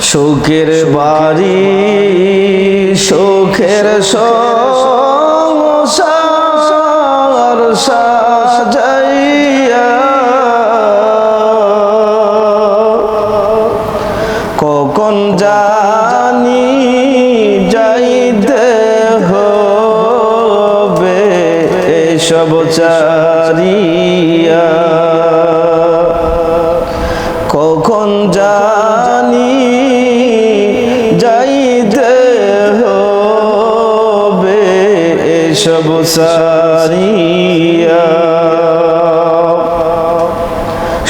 সুখের বাড়ি সুখের সংসার সাজাইয়া। কখন জানি যাইতে হবে এসব চারিয়া। সারিয়া।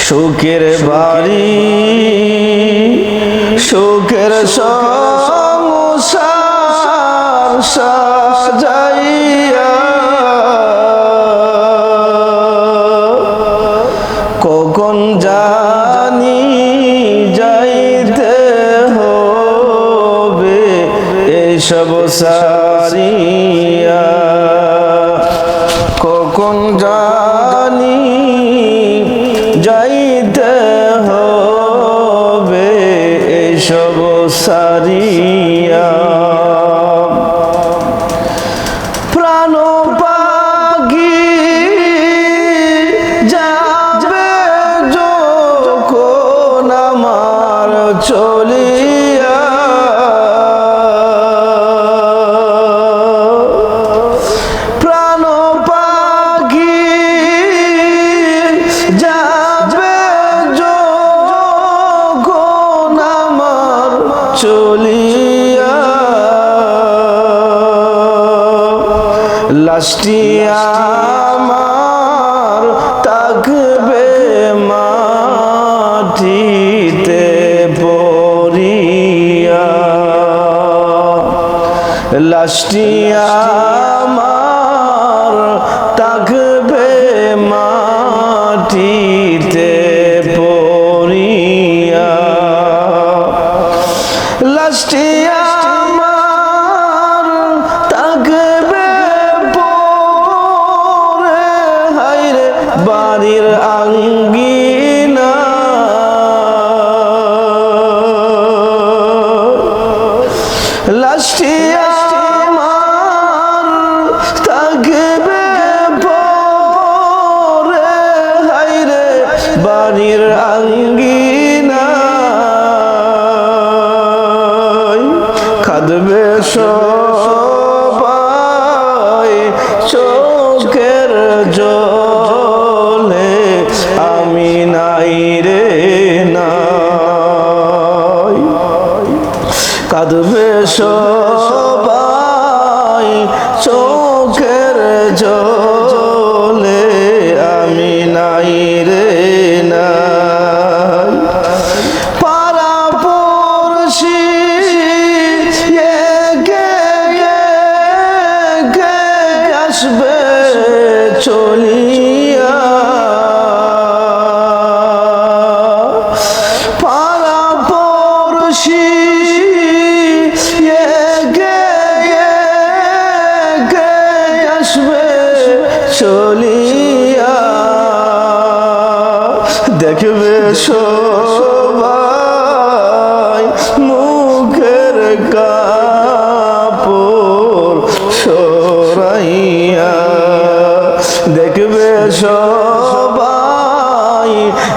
সুখের বাড়ি সুখের সংসার কখন জানি যাইতে হবে এসব সারিয়া। কখন জানি যাইতে হবে এসব সারিয়া। প্রাণ পাখি যাবে যখন আমার চলিয়া লাস্টি আমার থাকবে মাটিতে পড়িয়া লাস্টি আমার থাকবে মাটিতে পড়িয়া লাস্টি সবাই চোখের জলে আমি নাই রে নাই। কাঁদবে সবাই।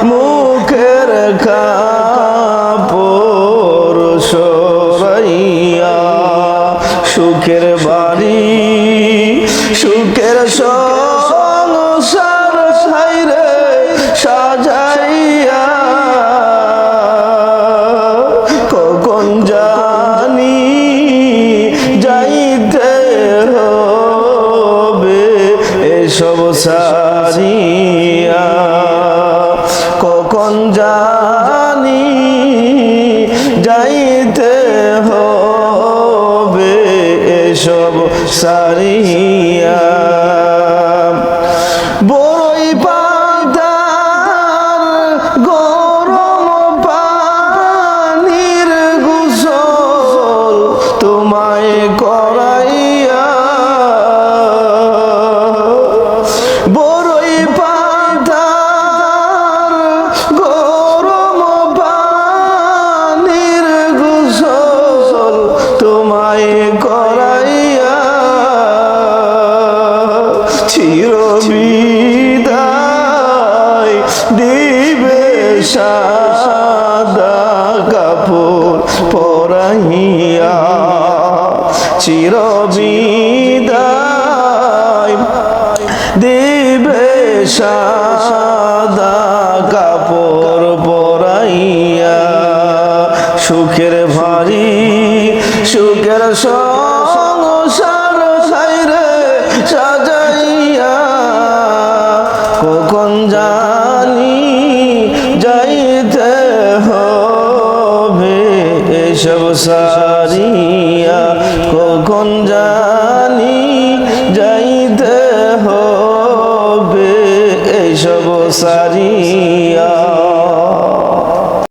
মুখের কাপড় সরাইয়া সুখের বাড়ি সুখের সংসার সাইরে সাজাইয়া সারিয়া কাপড় পরাইয়া চিরবিদায় দিবে সাদা কাপড় পরাইয়া। সুখের ভারী সুখের সংসার কোন